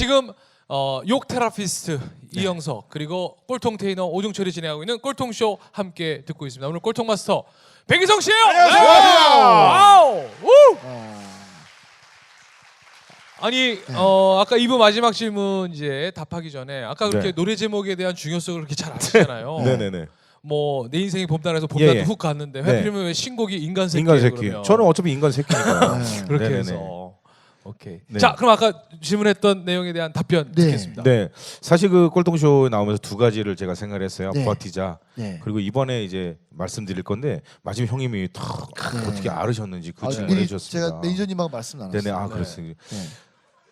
지금 어, 욕 테라피스트 이영석 그리고 꼴통 테이너 오중철이 진행하고 있는 꼴통 쇼 함께 듣고 있습니다. 오늘 꼴통 마스터 백이성 씨예요. 안녕하세요. 네. 와우. 우! 아니 어 아까 2부 마지막 질문 이제 답하기 전에 아까 그렇게 네. 노래 제목에 대한 중요성을 그렇게 잘 아시잖아요. 네네네. 뭐 내 인생이 봄날에서 봄날도 예, 예. 훅 갔는데 네. 하필이면 왜 신곡이 인간 새끼 인간 새끼. 저는 어차피 인간 새끼니까. 그렇게. 해서 오케이. 네. 자, 그럼 아까 질문했던 내용에 대한 답변 네. 듣겠습니다. 네, 사실 그 꼴통쇼 나오면서 두 가지를 제가 생각을 했어요. 네. 버티자. 네. 그리고 이번에 이제 말씀드릴 건데 마지막 형님이 탁 네. 어떻게 알으셨는지 그 아, 질문을 미리 해주셨습니다. 제가 매니저님하고 말씀 나눴어요. 네네, 아 네. 그렇습니다. 네.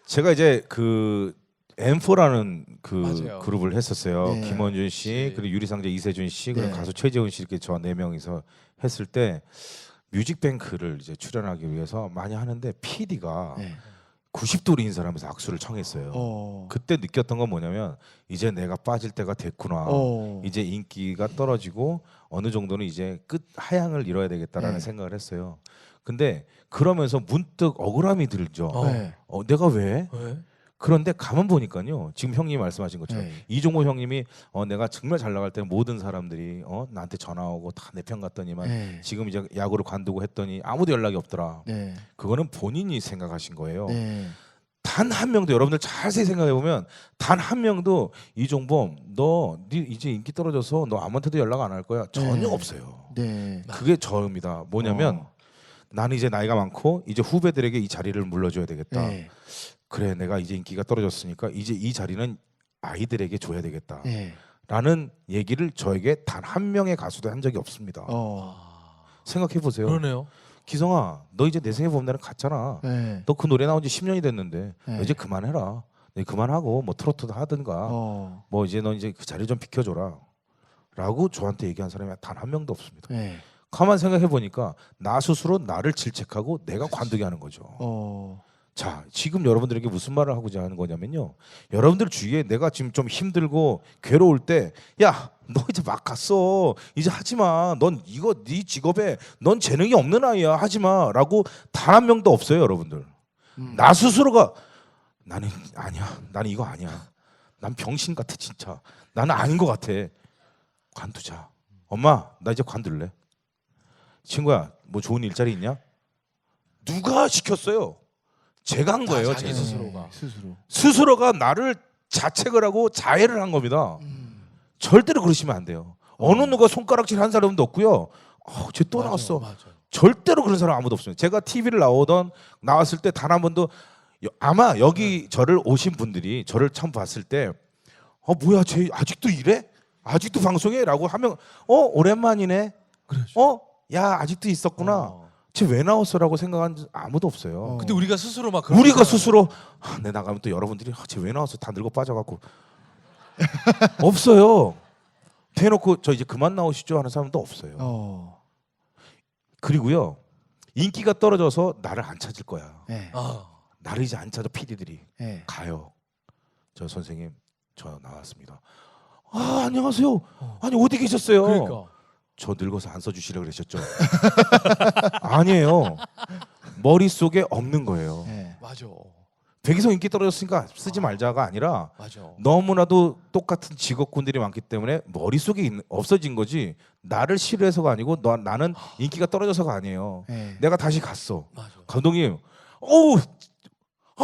제가 이제 그 M4라는 그 맞아요. 그룹을 했었어요. 네. 김원준 씨, 씨. 그리고 유리상자 이세준 씨, 그리고 네. 가수 최재훈 씨 이렇게 저 네 명이서 했을 때 뮤직뱅크를 이제 출연하기 위해서 많이 하는데 PD가 네. 90도로 인사하면서 악수를 청했어요. 어. 그때 느꼈던 건 뭐냐면 이제 내가 빠질 때가 됐구나. 어. 이제 인기가 떨어지고 어느 정도는 이제 끝 하향을 이뤄야 되겠다라는 네. 생각을 했어요. 근데 그러면서 문득 억울함이 들죠. 어. 네. 어, 내가 왜? 왜? 그런데 가만 보니까요. 지금 형님이 말씀하신 것처럼 네. 이종호 형님이 어, 내가 정말 잘 나갈 때 모든 사람들이 어, 나한테 전화 오고 다 내편 갔더니만 네. 지금 이제 야구를 관두고 했더니 아무도 연락이 없더라. 네. 그거는 본인이 생각하신 거예요. 네. 단한 명도 여러분들 자세히 생각해 보면 단 한 명도 이종범 너 네 이제 인기 떨어져서 너 아무한테도 연락 안 할 거야 전혀 네. 없어요. 네. 그게 저입니다. 뭐냐면 어. 나는 이제 나이가 많고 이제 후배들에게 이 자리를 물려줘야 되겠다. 네. 그래 내가 이제 인기가 떨어졌으니까 이제 이 자리는 아이들에게 줘야 되겠다. 네. 라는 얘기를 저에게 단 한 명의 가수도 한 적이 없습니다. 어. 생각해 보세요. 그러네요. 기성아, 너 이제 내 생에 봄날은 갔잖아. 네. 너 그 노래 나온 지 10년이 됐는데 네. 너 이제 그만해라. 너 그만하고 뭐 트로트도 하든가 어. 뭐 이제 너 이제 그 자리 좀 비켜줘라. 라고 저한테 얘기한 사람이 단 한 명도 없습니다. 네. 가만 생각해 보니까 나 스스로 나를 질책하고 내가 관두게 하는 거죠. 어. 자, 지금 여러분들에게 무슨 말을 하고자 하는 거냐면요. 여러분들 주위에 내가 지금 좀 힘들고 괴로울 때, 야, 너 이제 막 갔어. 이제 하지 마. 넌 이거 네 직업에 넌 재능이 없는 아이야. 하지 마라고 단 한 명도 없어요, 여러분들. 음. 나 스스로가 나는 아니야. 나는 이거 아니야. 난 병신 같아, 진짜. 나는 아닌 것 같아. 관두자. 엄마, 나 이제 관둘래. 친구야, 뭐 좋은 일자리 있냐? 누가 시켰어요? 제가 한 거예요. 자기 제가. 스스로가. 네. 스스로. 스스로가 나를 자책을 하고 자해를 한 겁니다. 음. 절대로 그러시면 안 돼요. 어느 누가 손가락질 한 사람도 없고요. 어, 쟤또 맞아, 나왔어. 맞아. 절대로 그런 사람 아무도 없습니다. 제가 TV를 나오던 나왔을 때 단 한 번도 여- 아마 여기 저를 오신 분들이 저를 처음 봤을 때 어 뭐야 쟤 아직도 이래? 아직도 방송해?라고 하면 어 오랜만이네. 그렇죠. 어 야 아직도 있었구나. 어. 쟤왜 나왔어라고 생각한 적 아무도 없어요. 어. 근데 우리가 스스로 막 그런 우리가 거잖아요. 스스로 아, 내 나가면 또 여러분들이 아, 쟤왜 나왔어 다 늙어 빠져갖고 없어요. 대놓고 저 이제 그만 나오시죠 하는 사람도 없어요. 어. 그리고요 인기가 떨어져서 나를 안 찾을 거야. 네. 아. 나를 이제 안 찾아 PD들이 네. 가요. 저 선생님 저 나왔습니다. 아 안녕하세요. 아니 어디 계셨어요? 그러니까. 저 늙어서 안 써주시라 그러셨죠? 아니에요. 머릿속에 없는 거예요. 네. 맞아. 백이성 인기 떨어졌으니까 쓰지 말자가 아니라 맞아. 너무나도 똑같은 직업군들이 많기 때문에 머릿속에 없어진 거지 나를 싫어해서가 아니고 너, 나는 인기가 떨어져서가 아니에요. 네. 내가 다시 갔어. 맞아. 감독님, 어우,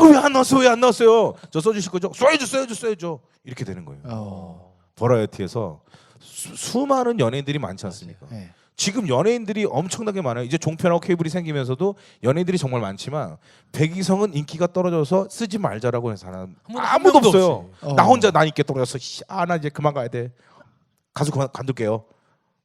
왜안 나왔어? 왜안 나왔어요? 저 써주실 거죠? 써야죠, 써야죠, 써야죠. 이렇게 되는 거예요. 어. 버라이어티에서 수, 수많은 연예인들이 많지 않습니까? 네. 지금 연예인들이 엄청나게 많아요. 이제 종편하고 케이블이 생기면서도 연예인들이 정말 많지만 백이성은 인기가 떨어져서 쓰지 말자라고 하는 사람 한 번- 한 아무도 없어요. 어. 나 혼자 나 인기 떨어졌어. 아나 이제 그만 가야 돼. 가수 그만 관둘게요.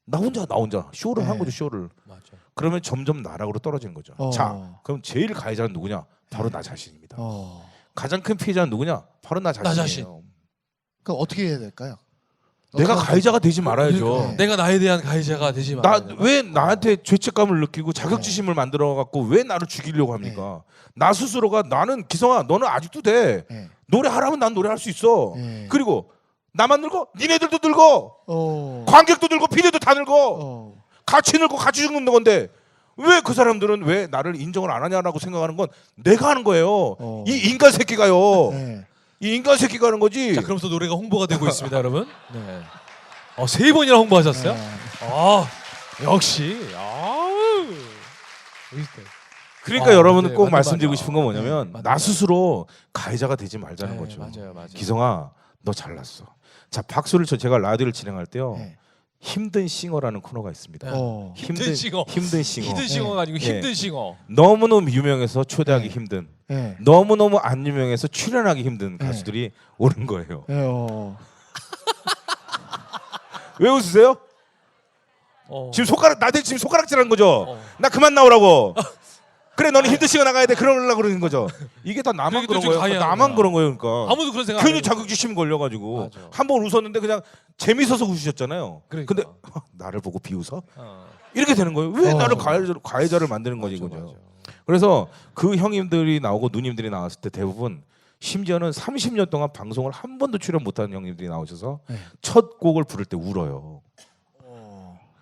나 혼자 나 혼자 쇼를 한 네. 거죠 쇼를. 맞아. 그러면 점점 나락으로 떨어지는 거죠. 어. 자 그럼 제일 가해자는 누구냐? 바로 나 자신입니다. 어. 가장 큰 피해자는 누구냐? 바로 나 자신이에요. 자신. 그럼 어떻게 해야 될까요? 내가 가해자가 되지 말아야죠. 그러니까. 내가 나에 대한 가해자가 되지 마. 나 왜 나한테 죄책감을 느끼고 자격지심을 만들어 갖고 왜 나를 죽이려고 합니까? 나 스스로가 나는 기성아 너는 아직도 돼 네. 노래하라면 난 노래할 수 있어. 네. 그리고 나만 늙어 니네들도 늙어 어. 관객도 늙고 피디도 다 늙어 어. 같이 늙고 같이 죽는 건데 왜 그 사람들은 왜 나를 인정을 안 하냐라고 생각하는 건 내가 하는 거예요. 어. 이 인간 새끼가요. 네. 이 인간 새끼가 하는 거지. 자, 그러면서 노래가 홍보가 되고 있습니다, 여러분. 네. 어, 세 번이나 홍보하셨어요? 네. 아, 역시. 아우. 멋있다. 그러니까 아, 여러분은 네, 꼭 맞는 말씀드리고 말이야. 싶은 건 뭐냐면 네, 맞는 나 스스로 가해자가 되지 말자는 네, 거죠. 맞아요, 맞아요. 기성아, 너 잘났어. 자, 박수를 쳐 제가 라디오를 진행할 때요. 네. 힘든 싱어라는 코너가 있습니다. 어. 힘든 싱어. 힘든 싱어. 히든 싱어가 아니고 네. 힘든 싱어. 너무너무 유명해서 초대하기 네. 힘든. 네. 너무너무 안 유명해서 출연하기 힘든 네. 가수들이 오는 거예요. 네. 어. 왜 웃으세요? 어. 지금 손가락 나한테 지금 손가락질하는 거죠. 어. 나 그만 나오라고. 그래 너는 힘든 시간 나가야 돼. 그러려고 그러는 거죠. 이게 다 나만 또 그런 거예요. 가해하는 나만 거야. 그런 거예요. 그러니까. 아무도 그런 생각 안 괜히 해요. 자격지심 걸려가지고 맞아. 한 번 웃었는데 그냥 재밌어서 웃으셨잖아요. 그러니까. 근데 나를 보고 비웃어? 어. 이렇게 되는 거예요. 왜 어. 나를 가해자를, 가해자를 만드는 거지 맞아, 이거죠. 맞아. 그래서 그 형님들이 나오고 누님들이 나왔을 때 대부분 심지어는 30년 동안 방송을 한 번도 출연 못하는 형님들이 나오셔서 네. 첫 곡을 부를 때 울어요.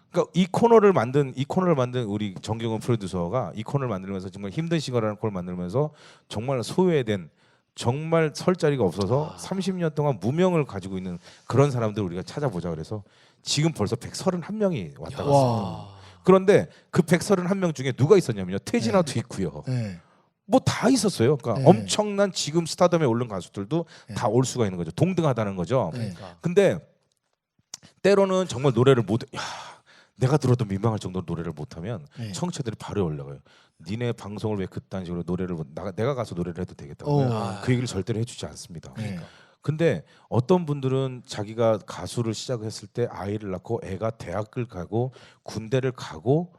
어. 그러니까 이 코너를 만든 이 코너를 만든 우리 정경훈 프로듀서가 이 코너를 만들면서 정말 힘든 시간이라는 코너를 만들면서 정말 소외된 정말 설 자리가 없어서 30년 동안 무명을 가지고 있는 그런 사람들 우리가 찾아보자 그래서 지금 벌써 131명이 왔다 갔습니다. 와. 그런데 그 131명 중에 누가 있었냐면요. 태진아도 있고요. 네. 뭐 다 있었어요. 그러니까 네. 엄청난 지금 스타덤에 오른 가수들도 네. 다올 수가 있는 거죠. 동등하다는 거죠. 네. 근데 때로는 정말 노래를 못 야, 내가 들어도 민망할 정도로 노래를 못하면 네. 청취자들이 바로 올라가요. 니네 방송을 왜 그딴 식으로 노래를 못- 나, 내가 가서 노래를 해도 되겠다고. 어. 아. 그 얘기를 절대로 해주지 않습니다. 네. 근데 어떤 분들은 자기가 가수를 시작했을 때 아이를 낳고 애가 대학을 가고 군대를 가고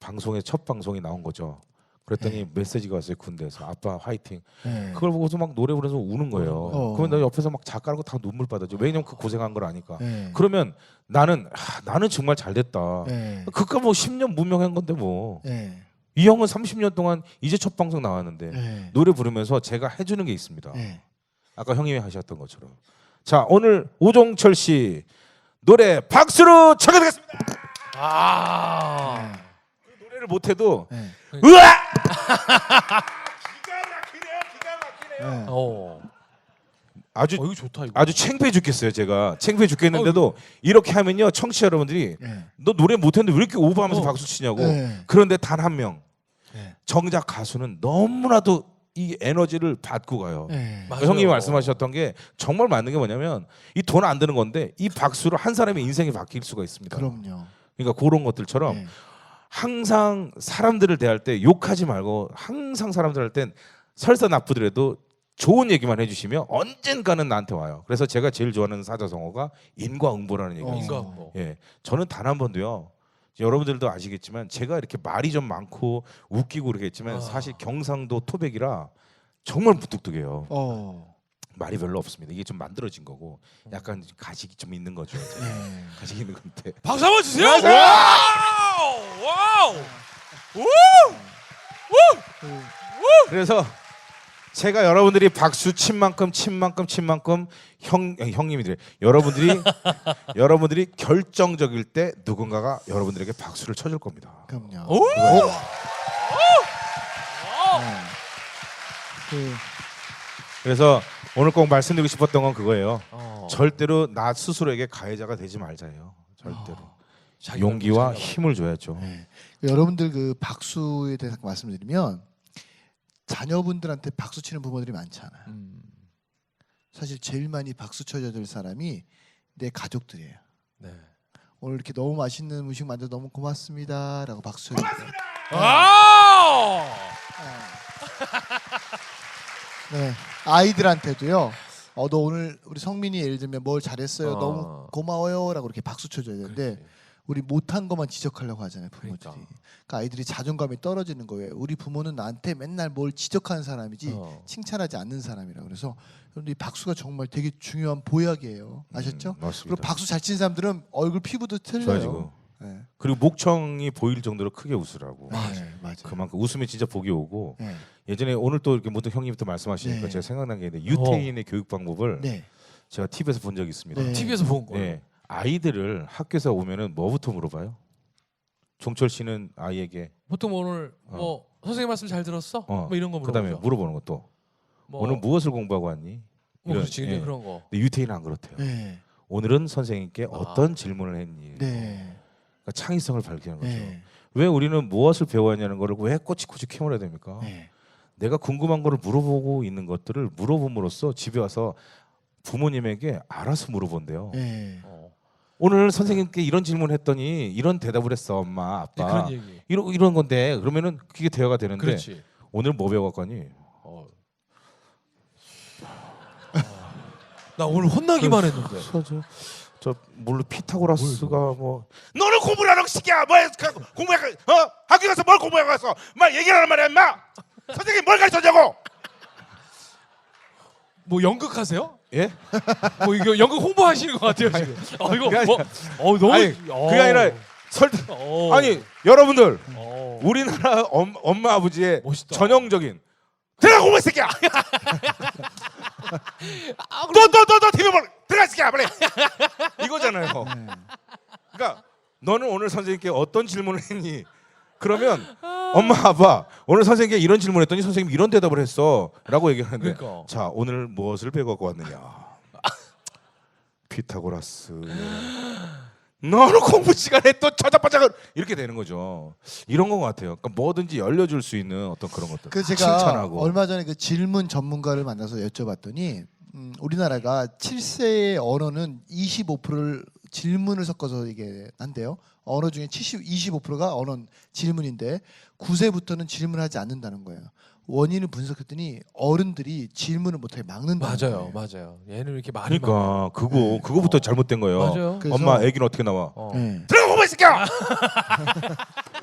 방송에 첫 방송이 나온 거죠. 그랬더니 네. 메시지가 왔어요 군대에서 아빠 화이팅. 네. 그걸 보고서 막 노래 부르면서 우는 거예요. 어. 그러면 나 옆에서 막 작가라고 다 눈물 받아죠. 왜냐면 그 고생한 걸 아니까. 네. 그러면 나는 하, 나는 정말 잘 됐다. 네. 그까 뭐 10년 무명한 건데 뭐. 네. 이 형은 30년 동안 이제 첫 방송 나왔는데 네. 노래 부르면서 제가 해주는 게 있습니다. 네. 아까 형님이 하셨던 것처럼. 자 오늘 오종철 씨 노래 박수로 청해드리겠습니다. 아. 노래를 못해도 네. 으아! 네. 어. 아주 어, 이거 좋다 이거. 아주 창피해 죽겠어요 제가 창피해 죽겠는데도 이렇게 하면요 청취자 여러분들이 네. 너 노래 못했는데 왜 이렇게 오버하면서 어. 박수 치냐고 네. 그런데 단 한 명 네. 정작 가수는 너무나도 이 에너지를 받고 가요. 네. 맞아요. 형님이 말씀하셨던 게 정말 맞는 게 뭐냐면 이 돈 안 드는 건데 이 박수로 한 사람의 인생이 바뀔 수가 있습니다. 그럼요. 그러니까 그런 것들처럼 네. 항상 사람들을 대할 때 욕하지 말고 항상 사람들 할 땐 설사 나쁘더라도 좋은 얘기만 해주시면 언젠가는 나한테 와요. 그래서 제가 제일 좋아하는 사자성어가 인과응보라는 얘기가 어. 있어요. 뭐. 예, 저는 단 한 번도요. 여러분들도 아시겠지만 제가 이렇게 말이 좀 많고 웃기고 그러겠지만 아. 사실 경상도 토백이라 정말 무뚝뚝해요. 어. 말이 별로 없습니다. 이게 좀 만들어진 거고 약간 가식이 좀 있는 거죠. 네. 가식이 있는 건데. 박수 한번 주세요. 와우! 와우! 그래서 제가 여러분들이 박수 친 만큼 친 만큼 친 만큼 형 아니, 형님이들 여러분들이 여러분들이 결정적일 때 누군가가 여러분들에게 박수를 쳐줄 겁니다. 그럼요. 오! 네. 그 그래서 오늘 꼭 말씀드리고 싶었던 건 그거예요. 어. 절대로 나 스스로에게 가해자가 되지 말자예요. 절대로 자기가 용기와 뭐 힘을 줘야죠. 네. 여러분들 그 박수에 대해서 말씀드리면 자녀분들한테 박수 치는 부모들이 많잖아요. 음. 사실 제일 많이 박수 쳐줘야 될 사람이 내 가족들이에요. 네. 오늘 이렇게 너무 맛있는 음식 만들어 너무 고맙습니다라고 박수 쳐줘야 돼요. 와우! 네. 아이들한테도요. 어, 너 오늘 우리 성민이 예를 들면 뭘 잘했어요. 어. 너무 고마워요라고 이렇게 박수 쳐줘야 되는데 그렇지. 우리 못한 것만 지적하려고 하잖아요 부모들이. 그러니까. 그러니까 아이들이 자존감이 떨어지는 거예요. 우리 부모는 나한테 맨날 뭘 지적하는 사람이지 어. 칭찬하지 않는 사람이라. 그래서 이 박수가 정말 되게 중요한 보약이에요. 아셨죠? 음, 맞습니다. 그리고 박수 잘 치는 사람들은 얼굴 피부도 틀려요. 좋아지고 네. 그리고 목청이 보일 정도로 크게 웃으라고. 네, 맞아요. 그만큼 웃으면 진짜 복이 오고 네. 예전에 오늘 또 이렇게 모든 형님이 또 말씀하시니까 네. 제가 생각난 게 있는데 유태인의 교육 방법을 네. 제가 TV에서 본 적이 있습니다. 네. TV에서 본 거. 네. 아이들을 학교에서 오면은 뭐부터 물어봐요? 종철 씨는 아이에게 보통 뭐 오늘 뭐 선생님 말씀 잘 들었어? 어, 뭐 이런 거 그다음에 물어보죠. 물어보는 것도 뭐, 오늘 무엇을 공부하고 왔니? 뭐 그렇지 예. 그런 거. 근데 유태인은 안 그렇대요. 네. 오늘은 선생님께 아. 어떤 질문을 했니? 네. 그러니까 창의성을 밝히는 거죠. 네. 왜 우리는 무엇을 배워야냐는 거를 왜 꼬치꼬치 캐물어야 됩니까? 네. 내가 궁금한 거를 물어보고 있는 것들을 물어봄으로써 집에 와서 부모님에게 알아서 물어본대요. 네. 어. 오늘 선생님께 이런 질문했더니 이런 대답을 했어 엄마 네, 아빠 그런 얘기. 이런 이런 건데 그러면은 그게 대화가 되는데 그렇지. 오늘 뭐 배워갖고 왔니? 어. 나 오늘 혼나기만 했는데. 저, 물론 피타고라스가 뭐 너는 공부를 하라고 시키야 뭐 공부해 어 학교 가서 뭘 공부해 가서 막 얘기하란 말이야 임마 선생님 뭘 가르쳐냐고 뭐 연극하세요? 예 뭐 이거 연극 홍보하시는 것 같아요 지금. 어 이거 뭐, 어 너무. 아니 어. 그게 아니라 설 어. 아니 여러분들 어. 우리나라 엄, 엄마 아버지의 멋있다. 전형적인 들어가 공부해 새끼야 아, 너너너너 TV 볼 들어가 새끼야 빨리 이거잖아요 그러니까 너는 오늘 선생님께 어떤 질문을 했니 그러면 엄마 아빠 오늘 선생님께 이런 질문했더니 선생님 이런 대답을 했어라고 얘기하는데 그러니까. 자 오늘 무엇을 배워갖고 왔느냐? 피타고라스. 너는 공부 시간에 또 저작바작을 이렇게 되는 거죠. 이런 것 같아요. 그러니까 뭐든지 열려줄 수 있는 어떤 그런 것들. 그 제가 칭찬하고. 얼마 전에 그 질문 전문가를 만나서 여쭤봤더니 음, 우리나라가 7세의 언어는 25%를 질문을 섞어서 이게 한대요. 언어 중에 70, 25%가 언어 질문인데 9세부터는 질문하지 않는다는 거예요. 원인을 분석했더니 어른들이 질문을 못하게 막는다는 맞아요, 거예요. 맞아요. 얘는 이렇게 많아. 그러니까 그거 그거부터 잘못된 거예요 맞아요. 그래서- 엄마 애기는 어떻게 나와 어. 네. 들어가 공부해 새끼야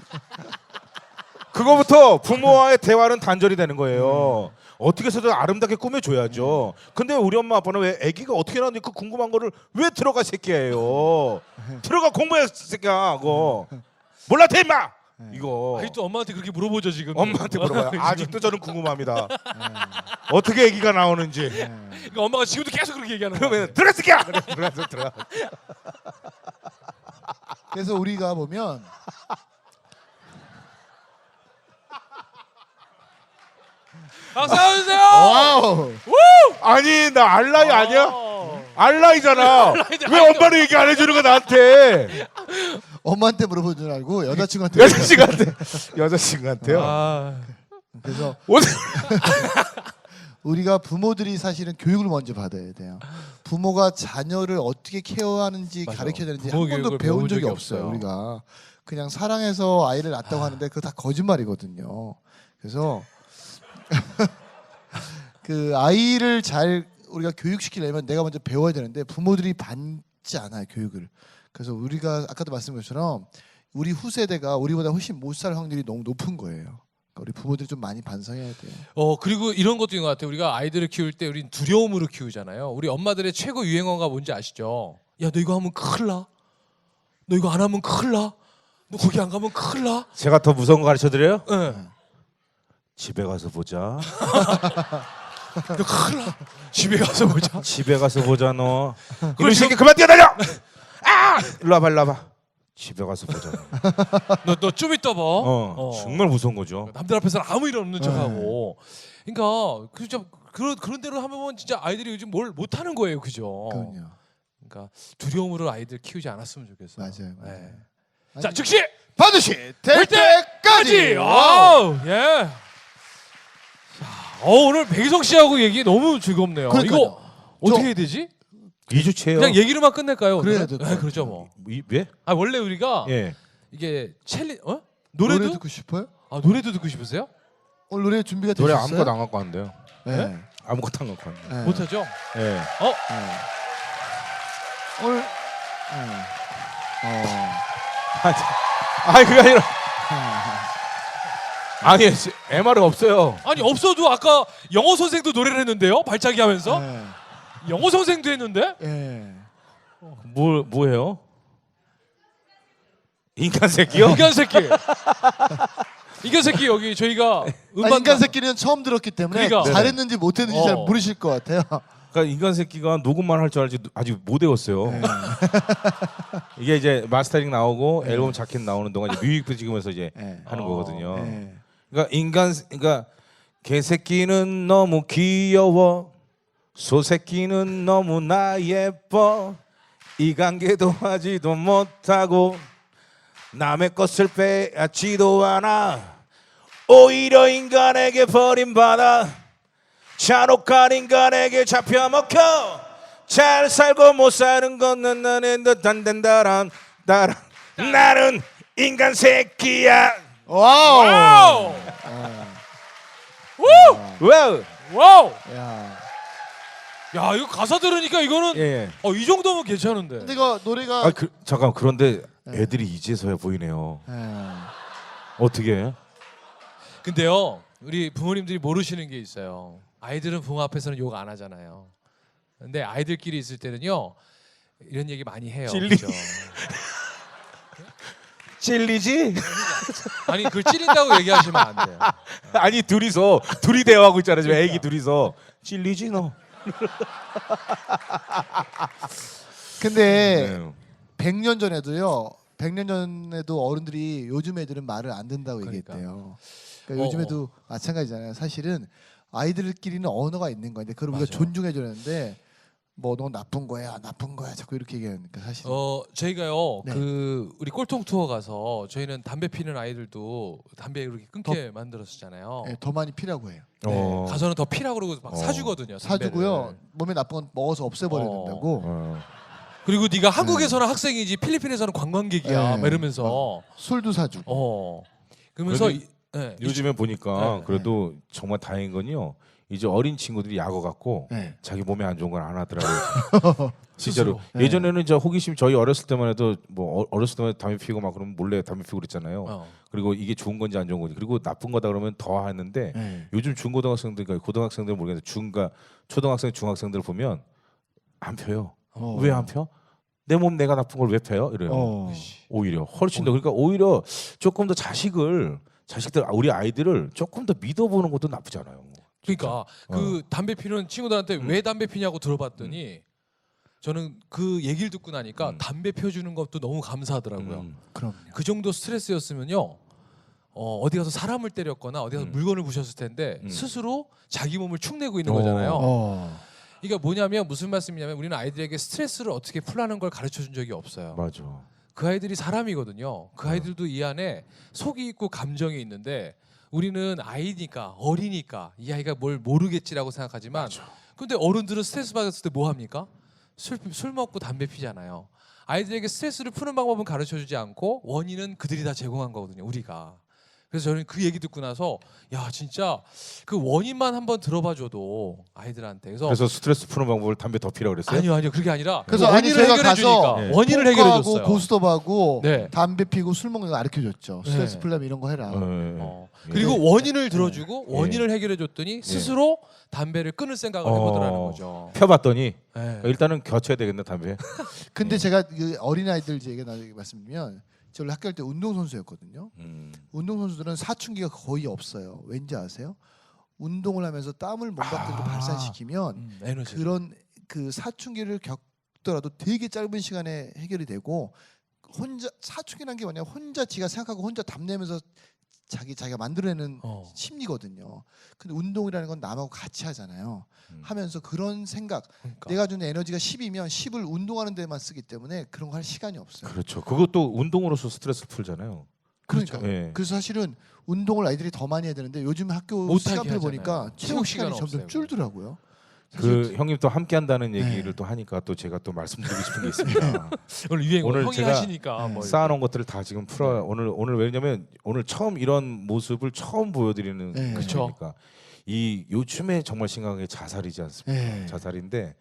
그거부터 부모와의 대화는 단절이 되는 거예요. 어떻게 해서든 아름답게 꾸며줘야죠. 근데 우리 엄마 아빠는 왜 아기가 어떻게 나왔는지 그 궁금한 거를 왜 들어가 새끼예요. 들어가 공부해 새끼야. 그거 몰라 대 임마. 이거 아직도 엄마한테 그렇게 물어보죠 지금. 엄마한테 물어봐요. 아직도 저는 궁금합니다. 어떻게 아기가 나오는지. 그러니까 엄마가 지금도 계속 그렇게 얘기하는 거야. 그러면 들어가 새끼야. 그래 들어가서 들어가. 그래서 우리가 보면 박수 한번 주세요. 와우 아니 나 알라이 아니야? 어. 알라이잖아. 왜 엄마는 얘기 안 해주는 거 나한테? 엄마한테 물어보는 줄 알고 여자친구한테 여자친구한테 여자친구한테요. 아, 그래서 오늘 우리가 부모들이 사실은 교육을 먼저 받아야 돼요. 부모가 자녀를 어떻게 케어하는지 맞아. 가르쳐야 되는지 부모 한 번도 교육을 배운 배운 적이 적이 없어요. 없어요. 우리가 그냥 사랑해서 아이를 낳았다고 하는데 그거 다 거짓말이거든요. 그래서 그 아이를 잘 우리가 교육시키려면 내가 먼저 배워야 되는데 부모들이 받지 않아요 교육을. 그래서 우리가 아까도 말씀드린 것처럼 우리 후세대가 우리보다 훨씬 못 살 확률이 너무 높은 거예요. 그러니까 우리 부모들이 좀 많이 반성해야 돼요. 어 그리고 이런 것도 있는 것 같아요. 우리가 아이들을 키울 때 우린 두려움으로 키우잖아요. 우리 엄마들의 최고 유행어가 뭔지 아시죠? 야 너 이거 하면 큰일 나. 너 이거 안 하면 큰일 나. 너 거기 안 가면 큰일 나. 제가 더 무서운 거 가르쳐 드려요? 예. 집에 가서 보자. 너 큰일 나. 집에 가서 보자. 집에 가서 보자 너. 이놈 새끼 그만 뛰어다녀. 아! 일로 와봐, 일로 와봐. 집에 가서 보자. 너. 너 좀 이따 봐. 어, 정말 무서운 거죠. 남들 앞에서는 아무 일 없는 척하고. 그러니까 그 진짜 그런 그런 대로 하면 진짜 아이들이 요즘 뭘 못 하는 거예요, 그죠? 그럼요. 그러니까 두려움으로 아이들 키우지 않았으면 좋겠어요. 맞아요, 맞아요. 네. 자 즉시 반드시 될 때까지. 아우 예. 자, 어, 오늘 백이성 씨하고 얘기 너무 즐겁네요. 그러니까요. 이거 어떻게 저- 해야 되지? 2주째요. 그냥 얘기로만 끝낼까요? 오늘은? 그래야 될것 네, 그렇죠 뭐. 이, 왜? 아 원래 우리가 예. 이게 챌린 어? 노래 노래도 듣고 싶어요? 아 노래도 듣고 싶으세요? 오늘 노래 준비가 노래 되셨어요? 아무것도 안 갖고 왔는데요. 네. 아무것도 안 갖고 왔는데. 네. 못하죠? 예. 어? 네. 오늘 네. 어. 아니 그게 아니라 아니 MR은 없어요. 아니 없어도 아까 영어 선생도 노래를 했는데요. 발차기 하면서 네. 영어 선생도 했는데 예. 뭐 뭐예요? 인간 새끼요? 인간 새끼. 인간 새끼 여기 저희가 아, 음반 인간 새끼는 처음 들었기 때문에 그러니까. 잘했는지 못했는지 어. 잘 모르실 것 같아요. 그러니까 인간 새끼가 녹음만 할 줄 알지 아직 못 외웠어요. 네. 이게 이제 마스터링 나오고 앨범 자켓 나오는 동안 이제 뮤직비디오 찍으면서 이제 네. 하는 어. 거거든요. 네. 그러니까 인간 그러니까 개새끼는 너무 귀여워 소새끼는 너무나 예뻐 이 관계도 하지도 못하고 남의 것을 빼앗지도 않아. 오히려 인간에게 버림받아. 잔혹한 인간에게 잡혀먹혀. 잘 살고 못 사는 것은 나는 듯안 된다란 나는 인간 새끼야 와우. 와우! 와우 와우! 야. 야 이거 가사 들으니까 이거는 예, 예. 어, 이 정도면 괜찮은데. 근데 이거 노래가 아 그, 잠깐 그런데 네. 애들이 이제서야 보이네요. 예. 어떻게? 해? 근데요 우리 부모님들이 모르시는 게 있어요. 아이들은 부모 앞에서는 욕 안 하잖아요. 근데 아이들끼리 있을 때는요 이런 얘기 많이 해요. 찔리- 그죠? 찔리지? 아니 그걸 찌린다고 얘기하시면 안 돼요. 아니 둘이서 둘이 대화하고 있잖아 지금 애기 둘이서 찔리지 너. 근데 네. 100년 전에도요. 100년 전에도 어른들이 요즘 애들은 말을 안 듣는다고 그러니까. 얘기했대요. 그러니까 어, 요즘에도 마찬가지잖아요. 사실은 아이들끼리는 언어가 있는 건데 그걸 우리가 맞아요. 존중해 줘야 되는데 뭐 너 나쁜 거야, 나쁜 거야 자꾸 이렇게 얘기하니까 사실. 어 저희가요 네. 그 우리 꼴통 투어 가서 저희는 담배 피는 아이들도 담배 이렇게 끊게 만들었었잖아요. 네, 더 많이 피라고 해요. 어. 가서는 더 피라고 그러고 막 어. 사주거든요. 담배를. 사주고요. 몸에 나쁜 건 먹어서 없애버려야 어. 된다고. 어. 그리고 네가 한국에서는 학생이지 필리핀에서는 관광객이야. 네. 막 이러면서 술도 사주고. 어 그러면서 그래도 이, 네, 요즘에 보니까 네. 그래도 정말 다행인 건요. 이제 어린 친구들이 약어 갖고 네. 자기 몸에 안 좋은 건 안 하더라고요. 진짜로. 네. 예전에는 저 호기심 저희 어렸을 때만 해도 뭐 어- 어렸을 때만 해도 담배 피우고 막 그러면 몰래 담배 피우고 그랬잖아요. 어. 그리고 이게 좋은 건지 안 좋은 건지 그리고 나쁜 거다 그러면 더 하는데 네. 요즘 중고등학생들 그러니까 고등학생들 모르겠는데 중가 초등학생 중학생들 보면 안 펴요. 어. 왜 안 펴? 내 몸 내가 나쁜 걸 왜 펴요? 이래요. 어. 오히려 훨씬 더 그러니까 오히려 조금 더 자식을 자식들 우리 아이들을 조금 더 믿어보는 것도 나쁘지 않아요. 그러니까 그 담배 피는 친구들한테 음. 왜 담배 피냐고 들어봤더니 저는 그 얘기를 듣고 나니까 음. 담배 펴주는 것도 너무 감사하더라고요. 음. 그럼요. 그 정도 스트레스였으면요. 어, 어디 가서 사람을 때렸거나 어디 가서 음. 물건을 부셨을 텐데 음. 스스로 자기 몸을 축내고 있는 어. 거잖아요. 어. 이게 뭐냐면 무슨 말씀이냐면 우리는 아이들에게 스트레스를 어떻게 풀라는 걸 가르쳐 준 적이 없어요. 맞아. 그 아이들이 사람이거든요. 그 아이들도 이 안에 속이 있고 감정이 있는데 우리는 아이니까 어리니까 이 아이가 뭘 모르겠지라고 생각하지만 근데 어른들은 스트레스 받았을 때 뭐 합니까? 술, 술 먹고 담배 피잖아요. 아이들에게 스트레스를 푸는 방법은 가르쳐 주지 않고 원인은 그들이 다 제공한 거거든요. 우리가. 그래서 저는 그 얘기 듣고 나서 야 진짜 그 원인만 한번 들어봐 줘도 아이들한테 그래서, 그래서 스트레스 푸는 방법을 담배 더 피라고 그랬어요? 아니요 아니요 그게 아니라 그래서 그 아니, 원인을 저희가 해결해 가서 주니까 네. 원인을 해결해 줬어요. 고스톱하고 네. 담배 피고 술 먹는 거 가르쳐 줬죠. 스트레스 네. 풀려면 이런 거 해라. 어, 어. 예. 그리고 원인을 들어주고 예. 원인을 해결해 줬더니 스스로 담배를 끊을 생각을 해보더라는 어. 거죠. 펴봤더니 예. 일단은 겨쳐야 되겠네 담배. 근데 제가 그 어린 아이들 얘기 나중에 말씀드리면 저 원래 학교 할 때 운동 선수였거든요. 음. 운동 선수들은 사춘기가 거의 없어요. 왠지 아세요? 운동을 하면서 땀을 몸 밖으로 아. 발산시키면 음, 에너지. 그런 그 사춘기를 겪더라도 되게 짧은 시간에 해결이 되고 혼자 사춘기란 게 뭐냐 혼자 지가 생각하고 혼자 답내면서 자기 자기가 만들어내는 어. 심리거든요. 근데 운동이라는 건 남하고 같이 하잖아요. 음. 하면서 그런 생각 그러니까. 내가 주는 에너지가 10이면 10을 운동하는 데만 쓰기 때문에 그런 거 할 시간이 없어요. 그렇죠. 그것도 운동으로서 스트레스 풀잖아요. 그러니까 예. 그래서 사실은 운동을 아이들이 더 많이 해야 되는데 요즘 학교 못하게 하잖아요. 보니까 체육 체육 시간이 시간 점점 없어요. 줄더라고요. 그 형님 또 함께 한다는 얘기를 네. 또 하니까 또 제가 또 말씀드리고 싶은 게 있습니다. 오늘 유행 오늘 형이 제가 하시니까 네. 뭐 쌓아놓은 것들을 다 지금 풀어 네. 오늘 오늘 왜냐면 오늘 처음 이런 모습을 처음 보여드리는 네. 그쵸. 거니까 이 요즘에 정말 심각한 게 자살이지 않습니까? 네. 자살인데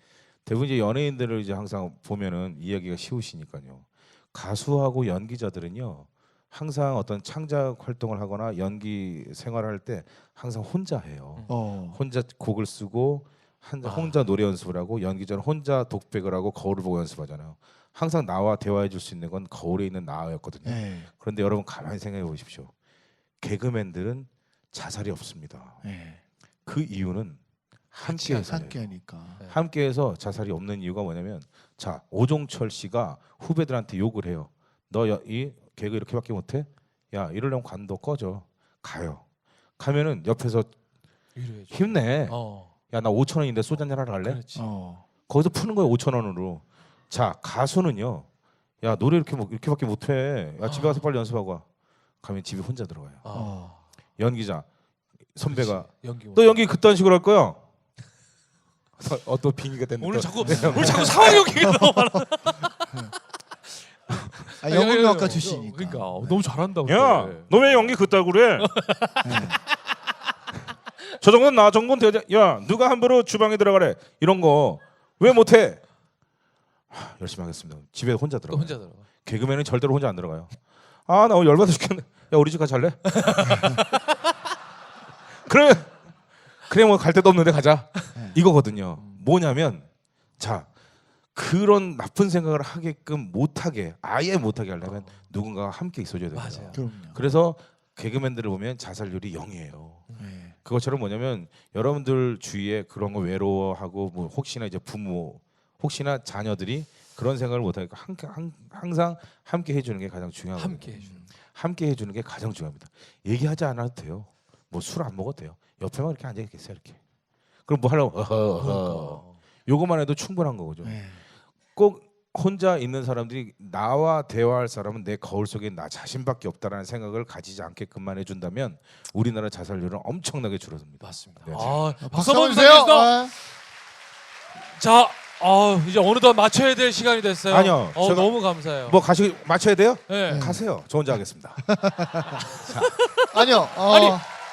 대부분 이제 연예인들을 이제 항상 보면은 이야기가 쉬우시니까요. 가수하고 연기자들은요 항상 어떤 창작 활동을 하거나 연기 생활을 할때 항상 혼자 해요. 어. 혼자 곡을 쓰고 한, 아. 혼자 노래 연습을 하고 연기자는 혼자 독백을 하고 거울을 보고 연습하잖아요. 항상 나와 대화해 줄 수 있는 건 거울에 있는 나였거든요. 네. 그런데 여러분 가만히 생각해 보십시오. 개그맨들은 자살이 없습니다. 네. 그 이유는 함께해서 함께하니까. 네. 함께해서 자살이 없는 이유가 뭐냐면 자 오종철 씨가 후배들한테 욕을 해요. 너 이 개그 이렇게밖에 못해? 야 이러려면 관도 꺼져. 가요. 가면은 옆에서 위로해 줘. 힘내. 어. 야 나 5천 원인데 소주 한잔 하러 갈래? 그렇지. 어. 거기서 푸는 거예요 5천 원으로. 자 가수는요. 야 노래 이렇게 뭐 이렇게밖에 못해. 야 집에 가서 빨리 연습하고 와. 가면 집에 혼자 들어가요. 아. 어. 연기자 선배가. 연기 너 연기 그딴 식으로 할 거야? 어또 빙의가 됐네. 오늘 또. 자꾸 오늘 자꾸 상황 연기가 너무 많아. 아, 영문학과 어, 출신이니까. 그러니까 어, 너무 잘한다. 야. 너 왜 연기 그따고 그래? 네. 저 정도는 나 정도는 되지. 야, 누가 함부로 주방에 들어가래? 이런 거 왜 못해? 하, 열심히 하겠습니다. 집에 혼자 또 들어가. 혼자 들어. 개그맨은 절대로 혼자 안 들어가요. 아, 나 오늘 열받아 죽겠네. 야, 우리 집 가서 잘래? 그래, 그래 뭐 갈 데도 없는데 가자. 네. 이거거든요. 뭐냐면 자 그런 나쁜 생각을 하게끔 못하게 아예 못하게 하려면 누군가가 함께 있어줘야 돼요. 맞아요. 그럼요. 그래서 개그맨들을 보면 자살률이 0이에요. 네. 그것처럼 뭐냐면 여러분들 주위에 그런 거 외로워하고 뭐 혹시나 이제 부모 혹시나 자녀들이 그런 생각을 못하니까 한, 한, 항상 함께 해주는 게 가장 중요하거든요. 함께 해주는. 함께 해주는 게 가장 중요합니다. 얘기하지 않아도 돼요. 뭐 술 안 먹어도 돼요. 옆에만 이렇게 앉아 있겠어요 이렇게. 그럼 뭐 하려고 어허 어허. 그러니까. 요것만 해도 충분한 거죠. 네. 꼭 혼자 있는 사람들이 나와 대화할 사람은 내 거울 속에 나 자신밖에 없다라는 생각을 가지지 않게끔만 해준다면 우리나라 자살률은 엄청나게 줄어듭니다. 맞습니다. 네. 아, 박수 박수 한번 주세요. 주세요. 아, 자, 아, 이제 어느덧 맞춰야 될 시간이 됐어요. 아니요, 어, 제가- 너무 감사해요. 뭐 가시 맞춰야 돼요? 네. 가세요. 저 혼자 하겠습니다. 아니요. 어, 아니.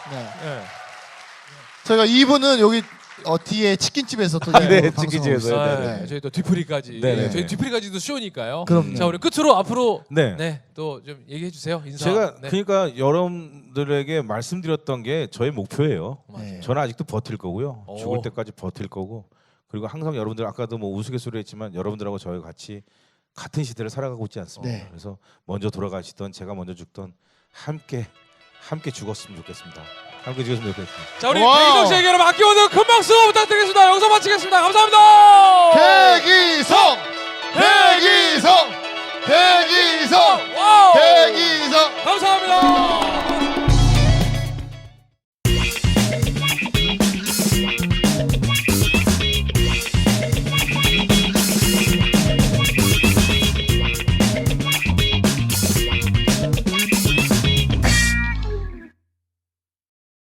네. 네. 저희가 2부는 여기 어, 뒤에 치킨집에서 또 네, 방송하고 치킨집에서. 있어요. 아, 네, 네. 저희 또 뒤풀이까지. 네, 네. 저희 뒤풀이까지도 쇼니까요. 그럼요. 자, 우리 끝으로 앞으로 네. 네, 또 좀 얘기해 주세요. 인사. 제가 네. 그러니까 여러분들에게 말씀드렸던 게 저의 목표예요. 네. 저는 아직도 버틸 거고요. 오. 죽을 때까지 버틸 거고 그리고 항상 여러분들 아까도 뭐 우스갯소리 했지만 여러분들하고 저희 같이 같은 시대를 살아가고 있지 않습니까? 네. 그래서 먼저 돌아가시던 제가 먼저 죽던 함께 함께 죽었으면 좋겠습니다. 함께 지었으면 좋겠습니다. 자 우리 와우. 백희성 씨에게 여러분 아끼오는 큰 박수 부탁드리겠습니다. 영상 마치겠습니다. 감사합니다. 대기성! 대기성! 대기성! 와우. 대기성! 감사합니다.